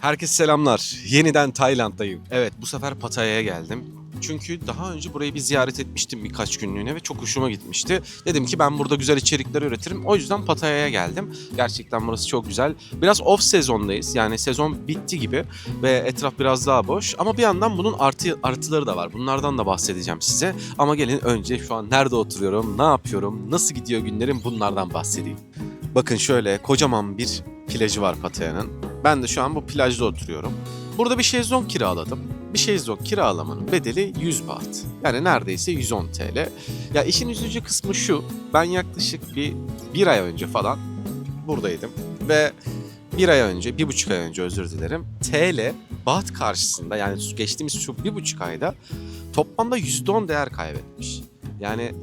Herkese selamlar. Yeniden Tayland'dayım. Evet bu sefer Pattaya'ya geldim. Çünkü daha önce burayı bir ziyaret etmiştim birkaç günlüğüne ve çok hoşuma gitmişti. Dedim ki ben burada güzel içerikler üretirim. O yüzden Pattaya'ya geldim. Gerçekten burası çok güzel. Biraz off sezondayız. Yani sezon bitti gibi ve etraf biraz daha boş. Ama bir yandan bunun artı artıları da var. Bunlardan da bahsedeceğim size. Ama gelin önce şu an nerede oturuyorum, ne yapıyorum, nasıl gidiyor günlerim bunlardan bahsedeyim. Bakın şöyle kocaman bir plajı var Pattaya'nın. Ben de şu an bu plajda oturuyorum. Burada bir şezlong kiraladım. Bir şezlong kiralamanın bedeli 100 baht. Yani neredeyse 110 TL. Ya işin üzücü kısmı şu. Ben yaklaşık bir, bir ay önce falan buradaydım. Ve bir ay önce, bir buçuk ay önce özür dilerim. TL, baht karşısında yani geçtiğimiz şu bir buçuk ayda toplamda %10 değer kaybetmiş. Yani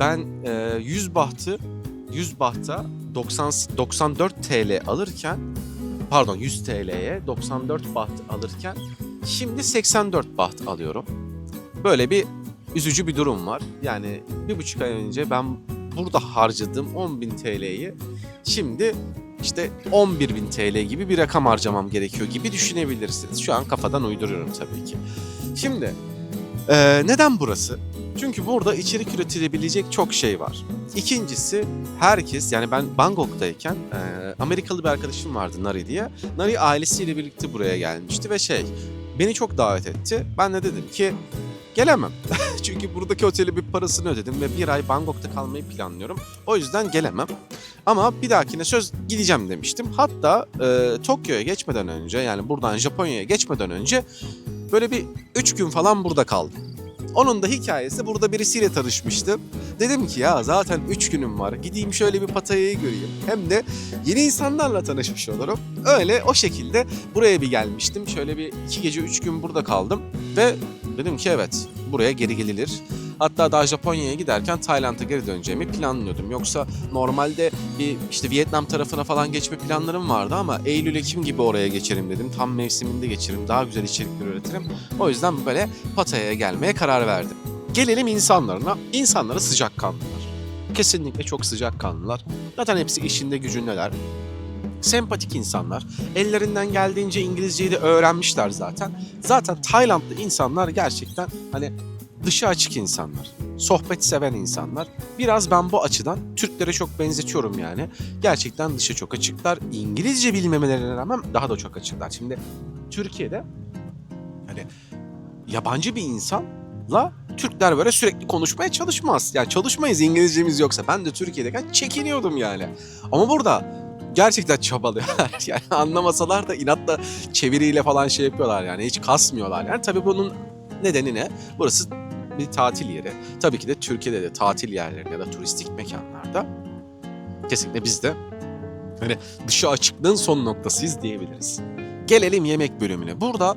ben e, 100 bahtı 100 bahta 90 94 TL alırken pardon 100 TL'ye 94 baht alırken şimdi 84 baht alıyorum. Böyle bir üzücü bir durum var. Yani bir buçuk ay önce ben burada harcadığım 10.000 TL'yi şimdi işte 11.000 TL gibi bir rakam harcamam gerekiyor gibi düşünebilirsiniz. Şu an kafadan uyduruyorum tabii ki. Şimdi eee, neden burası? Çünkü burada içerik üretilebilecek çok şey var. İkincisi herkes yani ben Bangkok'tayken e, Amerikalı bir arkadaşım vardı Nari diye. Nari ailesiyle birlikte buraya gelmişti ve şey beni çok davet etti. Ben de dedim ki gelemem. Çünkü buradaki oteli bir parasını ödedim ve bir ay Bangkok'ta kalmayı planlıyorum. O yüzden gelemem. Ama bir dahakine söz gideceğim demiştim. Hatta e, Tokyo'ya geçmeden önce yani buradan Japonya'ya geçmeden önce böyle bir 3 gün falan burada kaldım. Onun da hikayesi burada birisiyle tanışmıştım. Dedim ki ya zaten 3 günüm var. Gideyim şöyle bir Pattaya'yı göreyim. Hem de yeni insanlarla tanışmış olurum. Öyle o şekilde buraya bir gelmiştim. Şöyle bir 2 gece 3 gün burada kaldım. Ve dedim ki evet buraya geri gelinir. Hatta daha Japonya'ya giderken Tayland'a geri döneceğimi planlıyordum. Yoksa normalde bir işte Vietnam tarafına falan geçme planlarım vardı ama Eylül Ekim gibi oraya geçerim dedim. Tam mevsiminde geçerim. Daha güzel içerikler üretirim. O yüzden böyle Pattaya'ya gelmeye karar verdim. Gelelim insanlarına. İnsanları sıcakkanlılar. Kesinlikle çok sıcakkanlılar. Zaten hepsi işinde gücündeler. Sempatik insanlar. Ellerinden geldiğince İngilizceyi de öğrenmişler zaten. Zaten Taylandlı insanlar gerçekten hani dışı açık insanlar. Sohbet seven insanlar. Biraz ben bu açıdan Türklere çok benzetiyorum yani. Gerçekten dışı çok açıklar. İngilizce bilmemelerine rağmen daha da çok açıklar. Şimdi Türkiye'de hani yabancı bir insanla Türkler böyle sürekli konuşmaya çalışmaz. Yani çalışmayız İngilizcemiz yoksa. Ben de Türkiye'deyken çekiniyordum yani. Ama burada gerçekten çabalıyorlar. Yani anlamasalar da inatla çeviriyle falan şey yapıyorlar yani. Hiç kasmıyorlar. Yani tabii bunun nedeni ne? Burası bir tatil yeri. Tabii ki de Türkiye'de de tatil yerlerinde ya da turistik mekanlarda kesinlikle biz de hani dışı açıklığın son noktasıyız diyebiliriz. Gelelim yemek bölümüne. Burada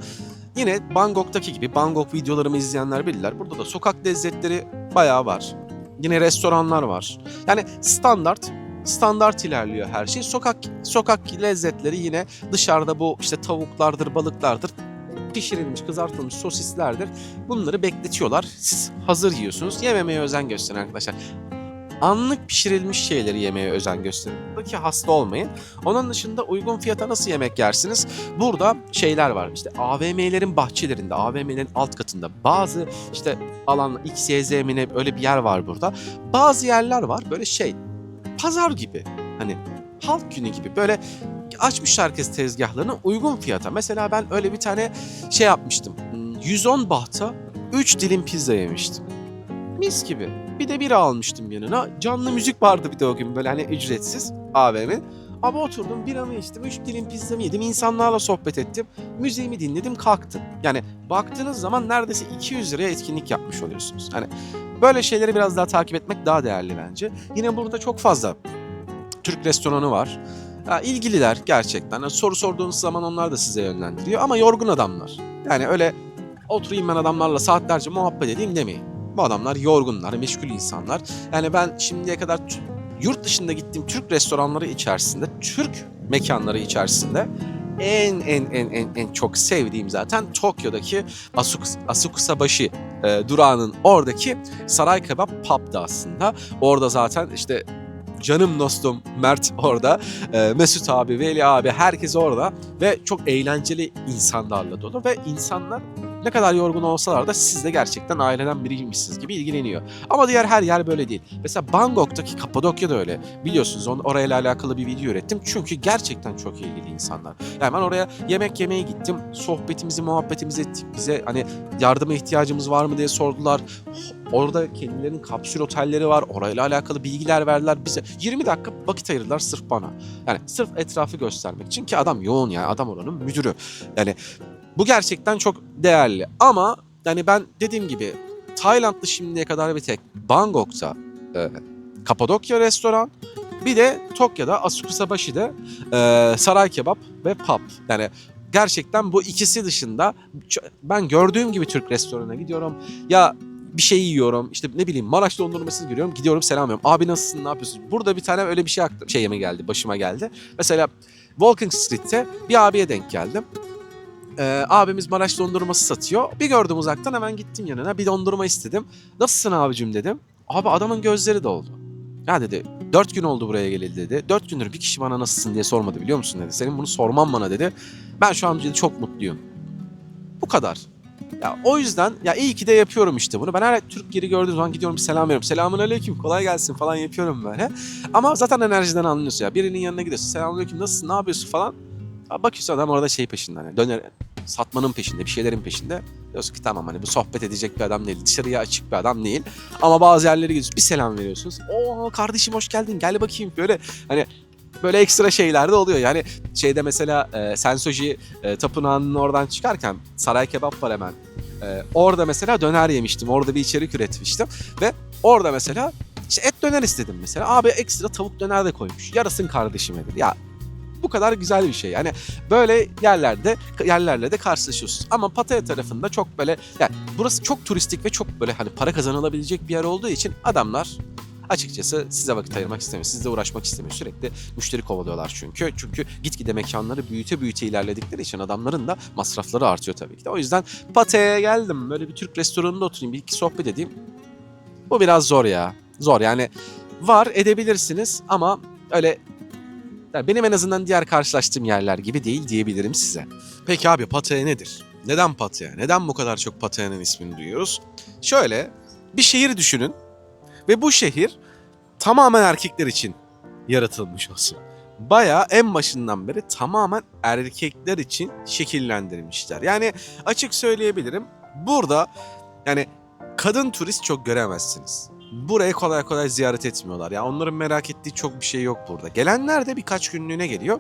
yine Bangkok'taki gibi Bangkok videolarımı izleyenler bilirler. Burada da sokak lezzetleri bayağı var. Yine restoranlar var. Yani standart standart ilerliyor her şey. Sokak sokak lezzetleri yine dışarıda bu işte tavuklardır, balıklardır pişirilmiş, kızartılmış sosislerdir. Bunları bekletiyorlar. Siz hazır yiyorsunuz. Yememeye özen gösterin arkadaşlar. Anlık pişirilmiş şeyleri yemeye özen gösterin. Buradaki hasta olmayın. Onun dışında uygun fiyata nasıl yemek yersiniz? Burada şeyler var. İşte AVM'lerin bahçelerinde, AVM'lerin alt katında bazı işte alan X, Y, Z mi öyle bir yer var burada. Bazı yerler var böyle şey pazar gibi. Hani halk günü gibi böyle açmış herkes tezgahlarını uygun fiyata. Mesela ben öyle bir tane şey yapmıştım. Hmm, 110 bahta 3 dilim pizza yemiştim. Mis gibi. Bir de bira almıştım yanına. Canlı müzik vardı bir de o gün böyle hani ücretsiz AVM. Ama oturdum biramı içtim, 3 dilim pizzamı yedim, insanlarla sohbet ettim, müziğimi dinledim, kalktım. Yani baktığınız zaman neredeyse 200 liraya etkinlik yapmış oluyorsunuz. Hani böyle şeyleri biraz daha takip etmek daha değerli bence. Yine burada çok fazla Türk restoranı var. Ya, ilgililer gerçekten. Yani soru sorduğunuz zaman onlar da size yönlendiriyor ama yorgun adamlar. Yani öyle oturayım ben adamlarla saatlerce muhabbet edeyim demeyin. Bu adamlar yorgunlar, meşgul insanlar. Yani ben şimdiye kadar yurt dışında gittiğim Türk restoranları içerisinde, Türk mekanları içerisinde en en en en en çok sevdiğim zaten Tokyo'daki Asukusa, Asukusabashi e, durağının oradaki Saray Kebap Pub'da aslında. Orada zaten işte canım dostum Mert orada. Ee, Mesut abi, Veli abi herkes orada. Ve çok eğlenceli insanlarla dolu. Ve insanlar ne kadar yorgun olsalar da sizle gerçekten aileden biriymişsiniz gibi ilgileniyor. Ama diğer her yer böyle değil. Mesela Bangkok'taki Kapadokya da öyle. Biliyorsunuz on, orayla alakalı bir video ürettim. Çünkü gerçekten çok ilgili insanlar. Yani ben oraya yemek yemeye gittim. Sohbetimizi, muhabbetimizi ettik. Bize hani yardıma ihtiyacımız var mı diye sordular. Orada kendilerinin kapsül otelleri var. Orayla alakalı bilgiler verdiler bize. 20 dakika vakit ayırdılar sırf bana. Yani sırf etrafı göstermek için ki adam yoğun yani adam oranın müdürü. Yani bu gerçekten çok değerli. Ama yani ben dediğim gibi Tayland'da şimdiye kadar bir tek Bangkok'ta e, Kapadokya restoran bir de Tokyo'da Asukusabashi'de e, saray kebap ve pub. Yani gerçekten bu ikisi dışında ben gördüğüm gibi Türk restoranına gidiyorum. Ya bir şey yiyorum. işte ne bileyim Maraş dondurmasını görüyorum. Gidiyorum selam veriyorum. Abi nasılsın ne yapıyorsun? Burada bir tane öyle bir şey aklım, şey yeme geldi başıma geldi. Mesela Walking Street'te bir abiye denk geldim. Ee, abimiz Maraş dondurması satıyor. Bir gördüm uzaktan hemen gittim yanına. Bir dondurma istedim. Nasılsın abicim dedim. Abi adamın gözleri doldu. Ya dedi dört gün oldu buraya geleli dedi. Dört gündür bir kişi bana nasılsın diye sormadı biliyor musun dedi. Senin bunu sorman bana dedi. Ben şu an dedi, çok mutluyum. Bu kadar. Ya o yüzden ya iyi ki de yapıyorum işte bunu. Ben her Türk geri gördüğüm zaman gidiyorum bir selam veriyorum. Selamun aleyküm kolay gelsin falan yapıyorum böyle. Ama zaten enerjiden anlıyorsun ya. Birinin yanına gidiyorsun. Selamun aleyküm nasılsın ne yapıyorsun falan. Ya bakıyorsun adam orada şey peşinde hani döner satmanın peşinde bir şeylerin peşinde. Diyorsun ki tamam hani bu sohbet edecek bir adam değil. Dışarıya açık bir adam değil. Ama bazı yerlere gidiyorsun bir selam veriyorsunuz. Oo kardeşim hoş geldin gel bakayım böyle hani böyle ekstra şeyler de oluyor. Yani şeyde mesela e, Sensoji e, tapınağının oradan çıkarken saray kebap var hemen. E, orada mesela döner yemiştim. Orada bir içerik üretmiştim. Ve orada mesela işte et döner istedim mesela. Abi ekstra tavuk döner de koymuş. Yarasın kardeşime dedi. Ya bu kadar güzel bir şey. Yani böyle yerlerde yerlerle de karşılaşıyorsunuz. Ama Pattaya tarafında çok böyle yani burası çok turistik ve çok böyle hani para kazanılabilecek bir yer olduğu için adamlar açıkçası size vakit ayırmak istemiyor. Sizle uğraşmak istemiyor. Sürekli müşteri kovalıyorlar çünkü. Çünkü gitgide mekanları büyüte büyüte ilerledikleri için adamların da masrafları artıyor tabii ki de. O yüzden Pattaya'ya geldim. Böyle bir Türk restoranında oturayım. Bir iki sohbet edeyim. Bu biraz zor ya. Zor yani. Var edebilirsiniz ama öyle yani benim en azından diğer karşılaştığım yerler gibi değil diyebilirim size. Peki abi Pattaya nedir? Neden Pattaya? Neden bu kadar çok Pattaya'nın ismini duyuyoruz? Şöyle bir şehir düşünün ve bu şehir tamamen erkekler için yaratılmış olsun. Baya en başından beri tamamen erkekler için şekillendirilmişler. Yani açık söyleyebilirim. Burada yani kadın turist çok göremezsiniz. Burayı kolay kolay ziyaret etmiyorlar. Ya onların merak ettiği çok bir şey yok burada. Gelenler de birkaç günlüğüne geliyor.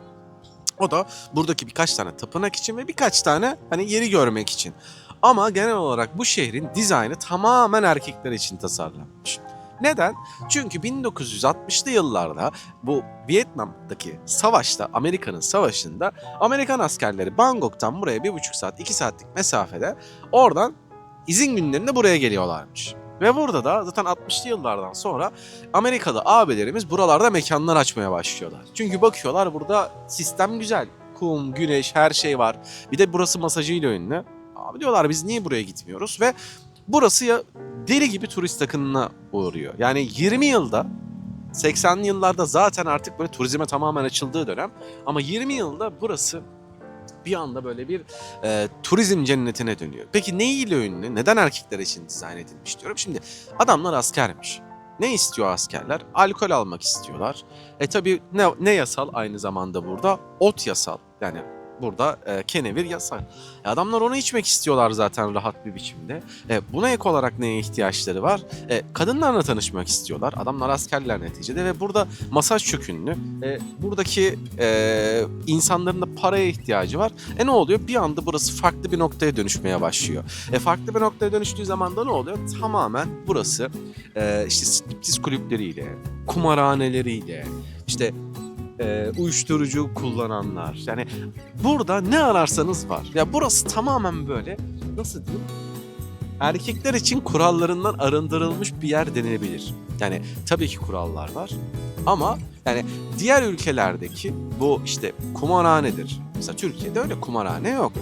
O da buradaki birkaç tane tapınak için ve birkaç tane hani yeri görmek için. Ama genel olarak bu şehrin dizaynı tamamen erkekler için tasarlanmış. Neden? Çünkü 1960'lı yıllarda bu Vietnam'daki savaşta, Amerika'nın savaşında Amerikan askerleri Bangkok'tan buraya bir buçuk saat, iki saatlik mesafede oradan izin günlerinde buraya geliyorlarmış. Ve burada da zaten 60'lı yıllardan sonra Amerikalı abilerimiz buralarda mekanlar açmaya başlıyorlar. Çünkü bakıyorlar burada sistem güzel. Kum, güneş, her şey var. Bir de burası masajıyla ünlü. Abi diyorlar biz niye buraya gitmiyoruz? Ve burası ya deli gibi turist akınına uğruyor. Yani 20 yılda 80'li yıllarda zaten artık böyle turizme tamamen açıldığı dönem. Ama 20 yılda burası bir anda böyle bir e, turizm cennetine dönüyor. Peki ne ile ünlü? Neden erkekler için dizayn edilmiş diyorum. Şimdi adamlar askermiş. Ne istiyor askerler? Alkol almak istiyorlar. E tabi ne, ne yasal aynı zamanda burada? Ot yasal. Yani burada e, kenevir yasal. E, adamlar onu içmek istiyorlar zaten rahat bir biçimde. E, buna ek olarak neye ihtiyaçları var? E, kadınlarla tanışmak istiyorlar. Adamlar askerler neticede ve burada masaj çok ünlü. E, buradaki e, insanların da paraya ihtiyacı var. E ne oluyor? Bir anda burası farklı bir noktaya dönüşmeye başlıyor. E farklı bir noktaya dönüştüğü zaman da ne oluyor? Tamamen burası e, işte striptiz kulüpleriyle, kumarhaneleriyle, işte e, uyuşturucu kullananlar. Yani burada ne ararsanız var. Ya burası tamamen böyle nasıl diyeyim? Erkekler için kurallarından arındırılmış bir yer denilebilir. Yani tabii ki kurallar var ama yani diğer ülkelerdeki bu işte kumarhanedir. Mesela Türkiye'de öyle kumarhane yok.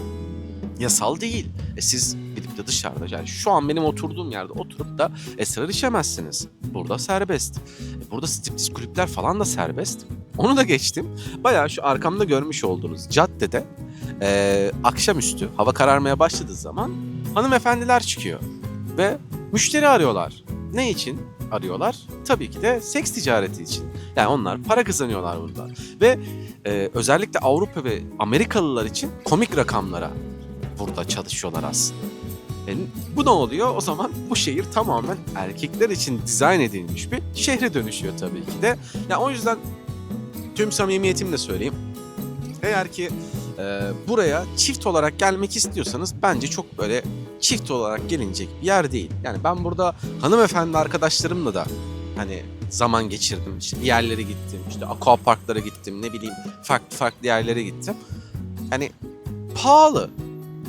Yasal değil. E siz özellikle dışarıda yani şu an benim oturduğum yerde oturup da esrar içemezsiniz. Burada serbest. E, Burada striptiz kulüpler falan da serbest. Onu da geçtim. Bayağı şu arkamda görmüş olduğunuz caddede e, akşamüstü hava kararmaya başladığı zaman hanımefendiler çıkıyor. Ve müşteri arıyorlar. Ne için arıyorlar? Tabii ki de seks ticareti için. Yani onlar para kazanıyorlar burada. Ve e, özellikle Avrupa ve Amerikalılar için komik rakamlara burada çalışıyorlar aslında. E, bu ne oluyor? O zaman bu şehir tamamen erkekler için dizayn edilmiş bir şehre dönüşüyor tabii ki de. Ya o yüzden tüm samimiyetimle söyleyeyim. Eğer ki e, buraya çift olarak gelmek istiyorsanız bence çok böyle çift olarak gelinecek bir yer değil. Yani ben burada hanımefendi arkadaşlarımla da hani zaman geçirdim. İşte yerlere gittim. işte aqua parklara gittim. Ne bileyim farklı farklı yerlere gittim. Hani pahalı.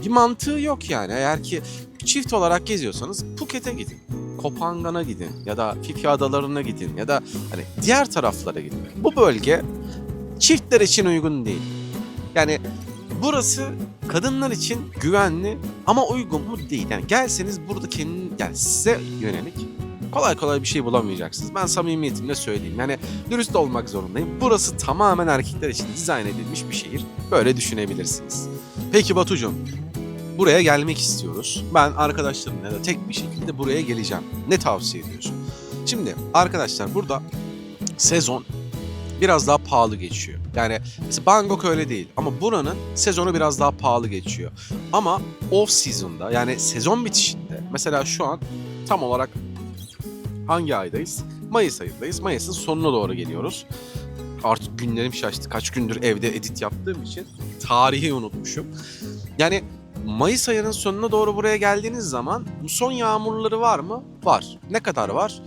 Bir mantığı yok yani. Eğer ki çift olarak geziyorsanız Phuket'e gidin. Kopangan'a gidin ya da Phi Adaları'na gidin ya da hani diğer taraflara gidin. Bu bölge çiftler için uygun değil. Yani burası kadınlar için güvenli ama uygun mu değil. Yani gelseniz burada kendin yani size yönelik kolay kolay bir şey bulamayacaksınız. Ben samimiyetimle söyleyeyim. Yani dürüst olmak zorundayım. Burası tamamen erkekler için dizayn edilmiş bir şehir. Böyle düşünebilirsiniz. Peki Batucuğum, buraya gelmek istiyoruz. Ben arkadaşlarımla da tek bir şekilde buraya geleceğim. Ne tavsiye ediyorsun? Şimdi arkadaşlar burada sezon biraz daha pahalı geçiyor. Yani mesela Bangkok öyle değil ama buranın sezonu biraz daha pahalı geçiyor. Ama off season'da yani sezon bitişinde mesela şu an tam olarak hangi aydayız? Mayıs ayındayız. Mayıs'ın sonuna doğru geliyoruz. Artık günlerim şaştı. Kaç gündür evde edit yaptığım için tarihi unutmuşum. Yani Mayıs ayının sonuna doğru buraya geldiğiniz zaman son yağmurları var mı? Var. Ne kadar var?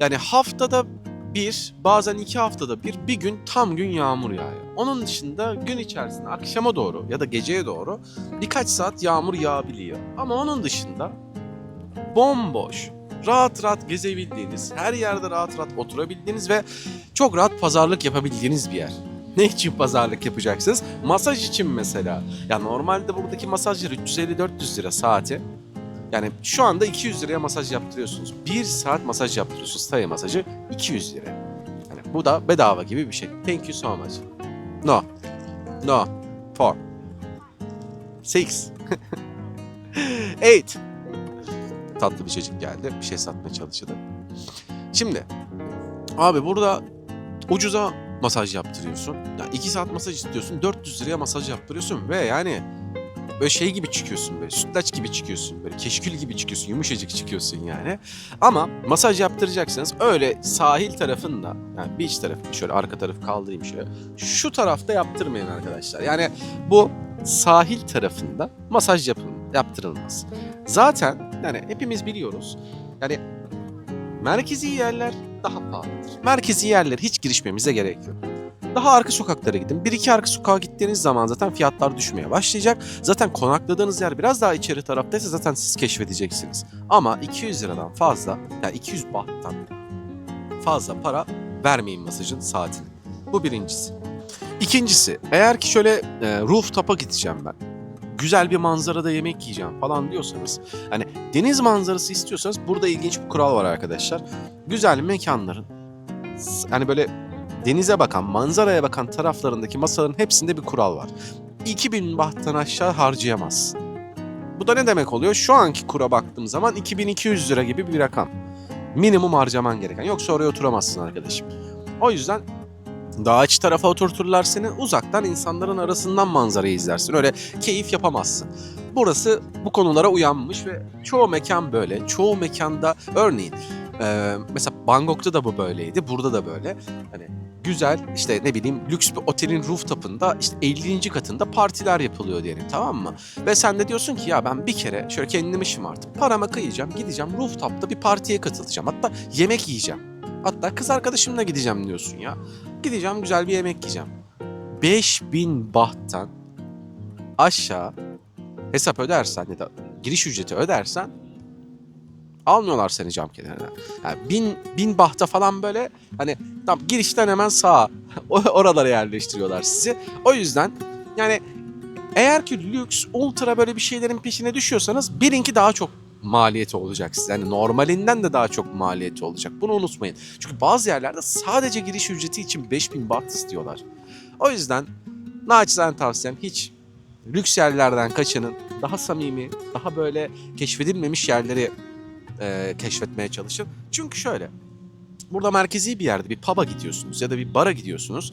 Yani haftada bir, bazen iki haftada bir, bir gün tam gün yağmur yağıyor. Onun dışında gün içerisinde akşama doğru ya da geceye doğru birkaç saat yağmur yağabiliyor. Ama onun dışında bomboş, rahat rahat gezebildiğiniz, her yerde rahat rahat oturabildiğiniz ve çok rahat pazarlık yapabildiğiniz bir yer. Ne için pazarlık yapacaksınız? Masaj için mesela. Ya normalde buradaki masajlar 350-400 lira saati. Yani şu anda 200 liraya masaj yaptırıyorsunuz. 1 saat masaj yaptırıyorsunuz. Tay masajı 200 lira. Yani bu da bedava gibi bir şey. Thank you so much. No. No. Four. Six. Eight. Tatlı bir çocuk geldi. Bir şey satmaya çalıştı. Şimdi abi burada ucuza masaj yaptırıyorsun. Ya 2 saat masaj istiyorsun. 400 liraya masaj yaptırıyorsun ve yani böyle şey gibi çıkıyorsun böyle sütlaç gibi çıkıyorsun böyle keşkül gibi çıkıyorsun yumuşacık çıkıyorsun yani. Ama masaj yaptıracaksanız öyle sahil tarafında yani beach tarafında şöyle arka tarafı kaldırayım şöyle. Şu tarafta yaptırmayın arkadaşlar. Yani bu sahil tarafında masaj yapın, yaptırılmaz. Zaten yani hepimiz biliyoruz. Yani merkezi yerler daha pahalıdır. Merkezi yerlere hiç girişmemize gerek yok. Daha arka sokaklara gidin. Bir iki arka sokağa gittiğiniz zaman zaten fiyatlar düşmeye başlayacak. Zaten konakladığınız yer biraz daha içeri taraftaysa zaten siz keşfedeceksiniz. Ama 200 liradan fazla, yani 200 bahttan fazla para vermeyin masajın saatini. Bu birincisi. İkincisi, eğer ki şöyle e, rooftop'a gideceğim ben. Güzel bir manzarada yemek yiyeceğim falan diyorsanız, hani deniz manzarası istiyorsanız burada ilginç bir kural var arkadaşlar. Güzel mekanların hani böyle denize bakan, manzaraya bakan taraflarındaki masaların hepsinde bir kural var. 2000 bahttan aşağı harcayamazsın. Bu da ne demek oluyor? Şu anki kura baktığım zaman 2200 lira gibi bir rakam. Minimum harcaman gereken. Yoksa oraya oturamazsın arkadaşım. O yüzden daha tarafa oturturlar seni. Uzaktan insanların arasından manzarayı izlersin. Öyle keyif yapamazsın. Burası bu konulara uyanmış ve çoğu mekan böyle. Çoğu mekanda örneğin ee, mesela Bangkok'ta da bu böyleydi. Burada da böyle. Hani güzel işte ne bileyim lüks bir otelin rooftop'ında işte 50. katında partiler yapılıyor diyelim tamam mı? Ve sen de diyorsun ki ya ben bir kere şöyle kendimi şımartıp paramı kıyacağım gideceğim rooftop'ta bir partiye katılacağım. Hatta yemek yiyeceğim. Hatta kız arkadaşımla gideceğim diyorsun ya. Gideceğim güzel bir yemek yiyeceğim. 5000 bahttan aşağı hesap ödersen ya da giriş ücreti ödersen almıyorlar seni cam kenarına. Yani bin, bin bahta falan böyle hani tam girişten hemen sağa oralara yerleştiriyorlar sizi. O yüzden yani Eğer ki lüks, ultra böyle bir şeylerin peşine düşüyorsanız birinki daha çok maliyeti olacak size. Yani normalinden de daha çok maliyeti olacak. Bunu unutmayın. Çünkü bazı yerlerde sadece giriş ücreti için 5000 baht istiyorlar. O yüzden naçizane tavsiyem hiç lüks yerlerden kaçının. Daha samimi, daha böyle keşfedilmemiş yerleri e, keşfetmeye çalışın. Çünkü şöyle, burada merkezi bir yerde bir pub'a gidiyorsunuz ya da bir bara gidiyorsunuz.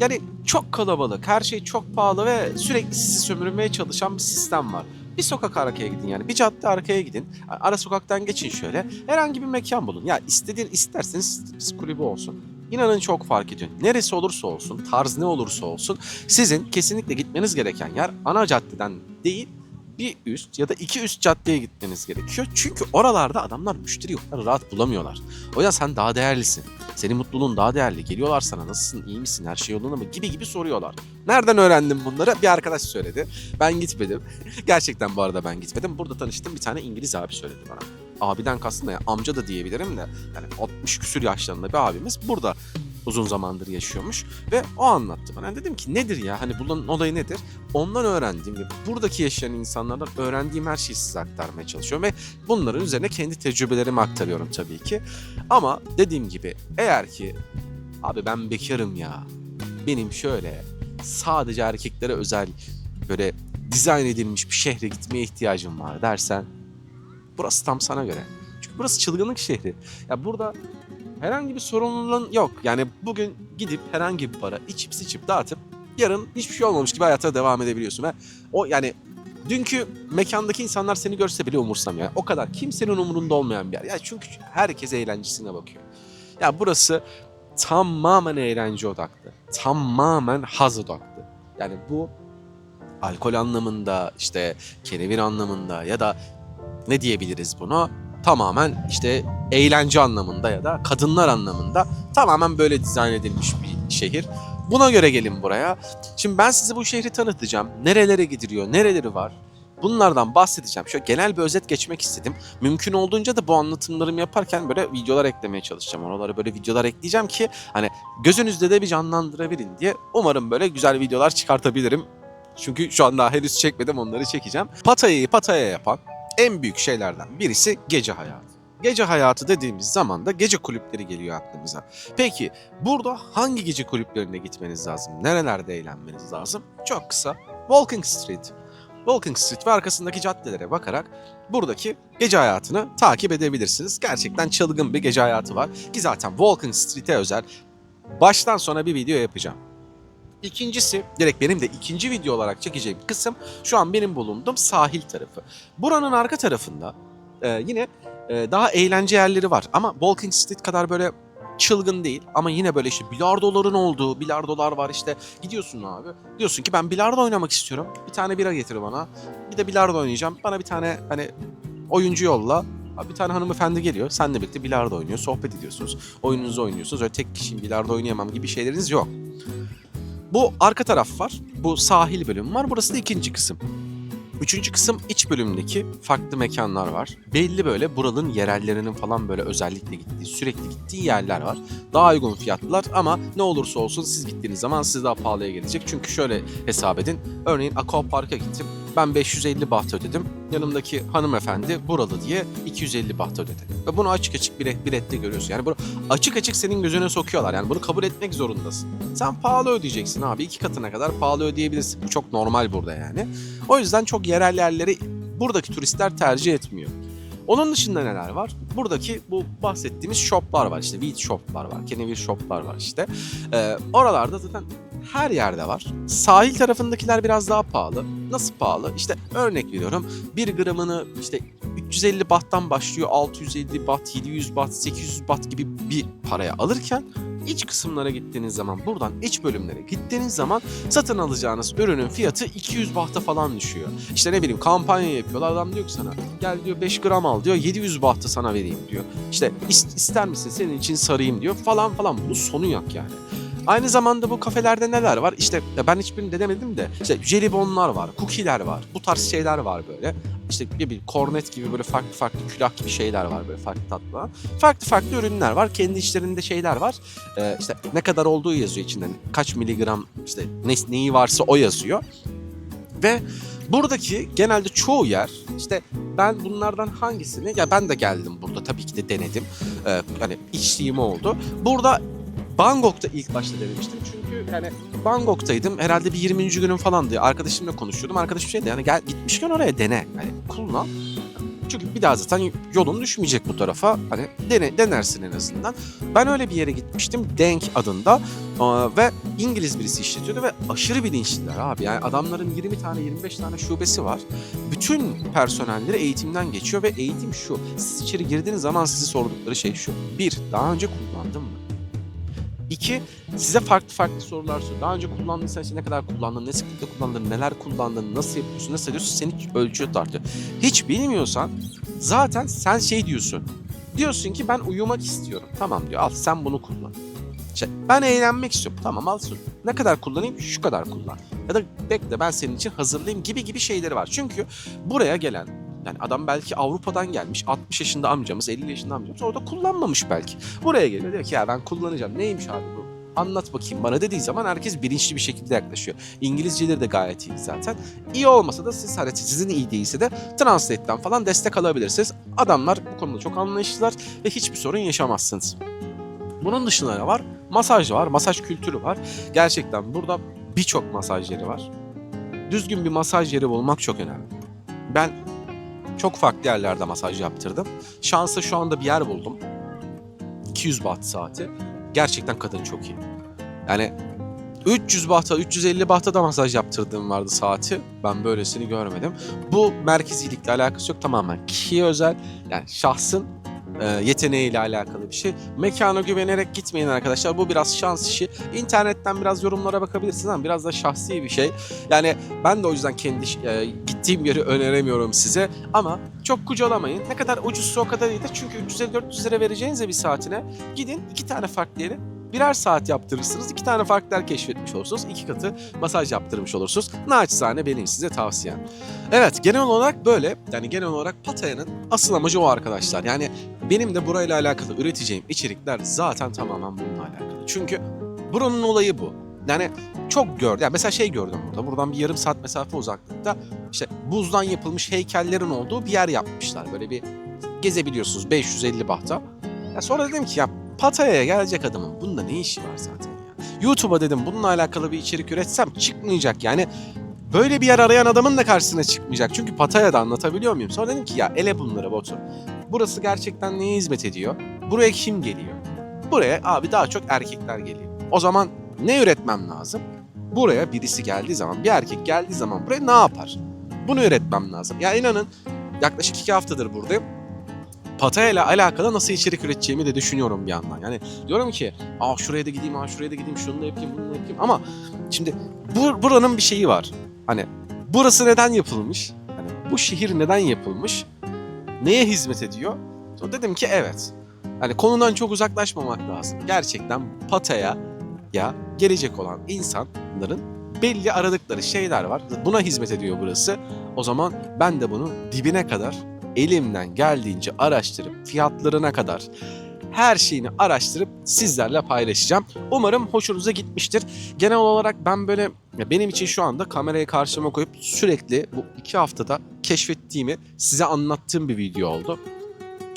Yani çok kalabalık, her şey çok pahalı ve sürekli sizi sömürmeye çalışan bir sistem var. Bir sokak arkaya gidin yani. Bir cadde arkaya gidin. Ara sokaktan geçin şöyle. Herhangi bir mekan bulun. Ya istediğin isterseniz striptiz kulübü olsun. İnanın çok fark ediyor. Neresi olursa olsun, tarz ne olursa olsun sizin kesinlikle gitmeniz gereken yer ana caddeden değil bir üst ya da iki üst caddeye gitmeniz gerekiyor. Çünkü oralarda adamlar müşteri yok. Rahat bulamıyorlar. O yüzden sen daha değerlisin. Senin mutluluğun daha değerli. Geliyorlar sana nasılsın, iyi misin, her şey yolunda mı gibi gibi soruyorlar. Nereden öğrendim bunları? Bir arkadaş söyledi. Ben gitmedim. Gerçekten bu arada ben gitmedim. Burada tanıştığım bir tane İngiliz abi söyledi bana. Abiden kastım da ya, amca da diyebilirim de. Yani 60 küsür yaşlarında bir abimiz burada uzun zamandır yaşıyormuş ve o anlattı bana. Dedim ki nedir ya hani bunun olayı nedir? Ondan öğrendiğim ve buradaki yaşayan insanlardan öğrendiğim her şeyi size aktarmaya çalışıyorum ve bunların üzerine kendi tecrübelerimi aktarıyorum tabii ki. Ama dediğim gibi eğer ki abi ben bekarım ya benim şöyle sadece erkeklere özel böyle dizayn edilmiş bir şehre gitmeye ihtiyacım var dersen burası tam sana göre. Çünkü burası çılgınlık şehri. Ya burada herhangi bir sorumluluğun yok. Yani bugün gidip herhangi bir para içip sıçıp dağıtıp yarın hiçbir şey olmamış gibi hayata devam edebiliyorsun. Ve o yani dünkü mekandaki insanlar seni görse bile umursamıyor. Yani o kadar kimsenin umurunda olmayan bir yer. Ya çünkü herkes eğlencesine bakıyor. Ya burası tamamen eğlence odaklı. Tamamen haz odaklı. Yani bu alkol anlamında işte kenevir anlamında ya da ne diyebiliriz bunu? Tamamen işte eğlence anlamında ya da kadınlar anlamında tamamen böyle dizayn edilmiş bir şehir. Buna göre gelin buraya. Şimdi ben size bu şehri tanıtacağım. Nerelere gidiliyor, nereleri var? Bunlardan bahsedeceğim. Şöyle genel bir özet geçmek istedim. Mümkün olduğunca da bu anlatımlarımı yaparken böyle videolar eklemeye çalışacağım. Oralara böyle videolar ekleyeceğim ki hani gözünüzde de bir canlandırabilin diye. Umarım böyle güzel videolar çıkartabilirim. Çünkü şu an daha henüz çekmedim onları çekeceğim. Pataya'yı Pataya yapan en büyük şeylerden birisi gece hayatı. Gece hayatı dediğimiz zaman da gece kulüpleri geliyor aklımıza. Peki burada hangi gece kulüplerine gitmeniz lazım? Nerelerde eğlenmeniz lazım? Çok kısa. Walking Street. Walking Street ve arkasındaki caddelere bakarak buradaki gece hayatını takip edebilirsiniz. Gerçekten çılgın bir gece hayatı var. Ki zaten Walking Street'e özel baştan sona bir video yapacağım. İkincisi, direkt benim de ikinci video olarak çekeceğim kısım şu an benim bulunduğum sahil tarafı. Buranın arka tarafında e, yine e, daha eğlence yerleri var ama Walking Street kadar böyle çılgın değil ama yine böyle işte bilardoların olduğu bilardolar var işte. Gidiyorsun abi diyorsun ki ben bilardo oynamak istiyorum. Bir tane bira getir bana. Bir de bilardo oynayacağım. Bana bir tane hani oyuncu yolla. Bir tane hanımefendi geliyor. Seninle birlikte bilardo oynuyor sohbet ediyorsunuz. Oyununuzu oynuyorsunuz. Öyle tek kişiyim bilardo oynayamam gibi şeyleriniz yok. Bu arka taraf var. Bu sahil bölüm var. Burası da ikinci kısım. Üçüncü kısım iç bölümdeki farklı mekanlar var. Belli böyle buranın yerellerinin falan böyle özellikle gittiği, sürekli gittiği yerler var. Daha uygun fiyatlar ama ne olursa olsun siz gittiğiniz zaman size daha pahalıya gelecek. Çünkü şöyle hesap edin. Örneğin Aqua Park'a gittim. Ben 550 baht ödedim. Yanımdaki hanımefendi buralı diye 250 baht ödedi. Ve bunu açık açık bir, bir ette görüyorsun. Yani bunu açık açık senin gözüne sokuyorlar. Yani bunu kabul etmek zorundasın. Sen pahalı ödeyeceksin abi. iki katına kadar pahalı ödeyebilirsin. Bu çok normal burada yani. O yüzden çok yerel yerleri buradaki turistler tercih etmiyor. Onun dışında neler var? Buradaki bu bahsettiğimiz shoplar var işte. Weed shoplar var, kenevir shoplar var işte. Ee, oralarda zaten her yerde var. Sahil tarafındakiler biraz daha pahalı. Nasıl pahalı? İşte örnek veriyorum. Bir gramını işte 350 bahttan başlıyor. 650 baht, 700 baht, 800 baht gibi bir paraya alırken iç kısımlara gittiğiniz zaman buradan iç bölümlere gittiğiniz zaman satın alacağınız ürünün fiyatı 200 bahta falan düşüyor. İşte ne bileyim kampanya yapıyorlar adam diyor ki sana gel diyor 5 gram al diyor 700 bahtı sana vereyim diyor. İşte is- ister misin senin için sarayım diyor falan falan bunun sonu yok yani. Aynı zamanda bu kafelerde neler var? İşte ben hiçbirini denemedim de işte jelibonlar var, cookie'ler var. Bu tarz şeyler var böyle. İşte bir, bir kornet gibi böyle farklı farklı külah gibi şeyler var böyle farklı tatlı. Farklı farklı ürünler var. Kendi içlerinde şeyler var. Ee, işte ne kadar olduğu yazıyor içinde. Kaç miligram işte ne, neyi varsa o yazıyor. Ve buradaki genelde çoğu yer işte ben bunlardan hangisini ya ben de geldim burada tabii ki de denedim. Ee, hani içtiğim oldu. Burada Bangkok'ta ilk başta denemiştim çünkü yani Bangkok'taydım herhalde bir 20. günüm falandı. Arkadaşımla konuşuyordum. Arkadaşım şeydi yani gel gitmişken oraya dene. Hani kullan. Çünkü bir daha zaten yolun düşmeyecek bu tarafa. Hani dene, denersin en azından. Ben öyle bir yere gitmiştim. Denk adında. Ve İngiliz birisi işletiyordu ve aşırı bilinçliler abi. Yani adamların 20 tane 25 tane şubesi var. Bütün personelleri eğitimden geçiyor ve eğitim şu. Siz içeri girdiğiniz zaman sizi sordukları şey şu. Bir, daha önce kullandın mı? İki, size farklı farklı sorular soruyor. Daha önce kullandıysan işte ne kadar kullandın, ne sıklıkla kullandın, neler kullandın, nasıl yapıyorsun, nasıl ediyorsun seni ölçüyor tartıyor. Hiç bilmiyorsan zaten sen şey diyorsun. Diyorsun ki ben uyumak istiyorum. Tamam diyor al sen bunu kullan. Şey, ben eğlenmek istiyorum. Tamam al şunu. Ne kadar kullanayım? Şu kadar kullan. Ya da bekle ben senin için hazırlayayım gibi gibi şeyleri var. Çünkü buraya gelen yani adam belki Avrupa'dan gelmiş 60 yaşında amcamız 50 yaşında amcamız orada kullanmamış belki. Buraya geliyor diyor ki ya ben kullanacağım. Neymiş abi bu? Anlat bakayım bana dediği zaman herkes bilinçli bir şekilde yaklaşıyor. İngilizceleri de gayet iyi zaten. İyi olmasa da siz hani sizin iyi değilse de Translate'den falan destek alabilirsiniz. Adamlar bu konuda çok anlayışlılar ve hiçbir sorun yaşamazsınız. Bunun dışında ne var? Masaj var, masaj kültürü var. Gerçekten burada birçok masaj yeri var. Düzgün bir masaj yeri bulmak çok önemli. Ben çok farklı yerlerde masaj yaptırdım. Şansa şu anda bir yer buldum. 200 baht saati. Gerçekten kadın çok iyi. Yani 300 bahta, 350 bahta da masaj yaptırdığım vardı saati. Ben böylesini görmedim. Bu merkezilikle alakası yok tamamen. Kişiye özel, yani şahsın yeteneğiyle alakalı bir şey. Mekana güvenerek gitmeyin arkadaşlar. Bu biraz şans işi. İnternetten biraz yorumlara bakabilirsiniz ama biraz da şahsi bir şey. Yani ben de o yüzden kendi e, gittiğim yeri öneremiyorum size. Ama çok kucalamayın. Ne kadar ucuzsa o kadar iyidir. Çünkü 350-400 lira vereceğinize bir saatine gidin iki tane farklı yere birer saat yaptırırsınız. iki tane farklı yer keşfetmiş olursunuz. iki katı masaj yaptırmış olursunuz. Naçizane benim size tavsiyem. Evet genel olarak böyle. Yani genel olarak Pataya'nın asıl amacı o arkadaşlar. Yani benim de burayla alakalı üreteceğim içerikler zaten tamamen bununla alakalı. Çünkü buranın olayı bu. Yani çok gördüm. Yani mesela şey gördüm burada. Buradan bir yarım saat mesafe uzaklıkta işte buzdan yapılmış heykellerin olduğu bir yer yapmışlar. Böyle bir gezebiliyorsunuz 550 bahta. Ya sonra dedim ki ya Pataya'ya gelecek adamın bunda ne işi var zaten ya. YouTube'a dedim bununla alakalı bir içerik üretsem çıkmayacak yani. Böyle bir yer arayan adamın da karşısına çıkmayacak. Çünkü Pataya'da anlatabiliyor muyum? Sonra dedim ki ya ele bunları Batu. Burası gerçekten neye hizmet ediyor? Buraya kim geliyor? Buraya abi daha çok erkekler geliyor. O zaman ne üretmem lazım? Buraya birisi geldiği zaman, bir erkek geldiği zaman buraya ne yapar? Bunu üretmem lazım. Ya inanın yaklaşık iki haftadır buradayım. Pataya ile alakalı nasıl içerik üreteceğimi de düşünüyorum bir yandan. Yani diyorum ki, aa şuraya da gideyim, aa şuraya da gideyim, şunu da yapayım, bunu da yapayım. Ama şimdi bu, buranın bir şeyi var. Hani burası neden yapılmış? Hani bu şehir neden yapılmış? Neye hizmet ediyor? Sonra dedim ki evet. Hani konudan çok uzaklaşmamak lazım. Gerçekten Pataya ya gelecek olan insanların belli aradıkları şeyler var. Buna hizmet ediyor burası. O zaman ben de bunu dibine kadar elimden geldiğince araştırıp fiyatlarına kadar her şeyini araştırıp sizlerle paylaşacağım. Umarım hoşunuza gitmiştir. Genel olarak ben böyle benim için şu anda kamerayı karşıma koyup sürekli bu iki haftada keşfettiğimi size anlattığım bir video oldu.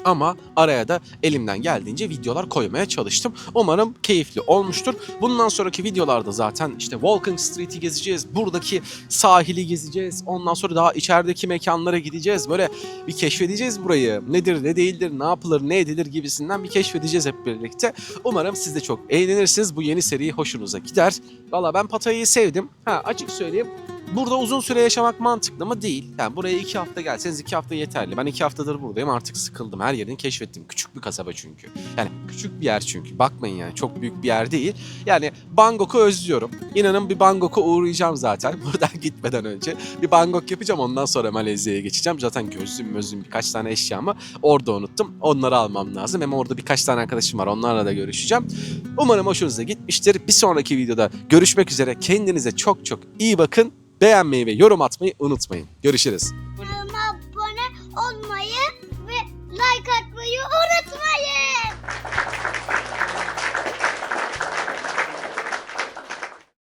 Ama araya da elimden geldiğince videolar koymaya çalıştım. Umarım keyifli olmuştur. Bundan sonraki videolarda zaten işte Walking Street'i gezeceğiz. Buradaki sahili gezeceğiz. Ondan sonra daha içerideki mekanlara gideceğiz. Böyle bir keşfedeceğiz burayı. Nedir, ne değildir, ne yapılır, ne edilir gibisinden bir keşfedeceğiz hep birlikte. Umarım siz de çok eğlenirsiniz. Bu yeni seri hoşunuza gider. Valla ben Pataya'yı sevdim. Ha açık söyleyeyim. Burada uzun süre yaşamak mantıklı mı? Değil. Yani buraya iki hafta gelseniz iki hafta yeterli. Ben iki haftadır buradayım artık sıkıldım. Her yerini keşfettim. Küçük bir kasaba çünkü. Yani küçük bir yer çünkü. Bakmayın yani çok büyük bir yer değil. Yani Bangkok'u özlüyorum. İnanın bir Bangkok'a uğrayacağım zaten. Buradan gitmeden önce. Bir Bangkok yapacağım ondan sonra Malezya'ya geçeceğim. Zaten gözlüğüm gözlüğüm birkaç tane eşyamı orada unuttum. Onları almam lazım. Hem orada birkaç tane arkadaşım var. Onlarla da görüşeceğim. Umarım hoşunuza gitmiştir. Bir sonraki videoda görüşmek üzere. Kendinize çok çok iyi bakın beğenmeyi ve yorum atmayı unutmayın. Görüşürüz. Kanalıma abone olmayı ve like atmayı unutmayın.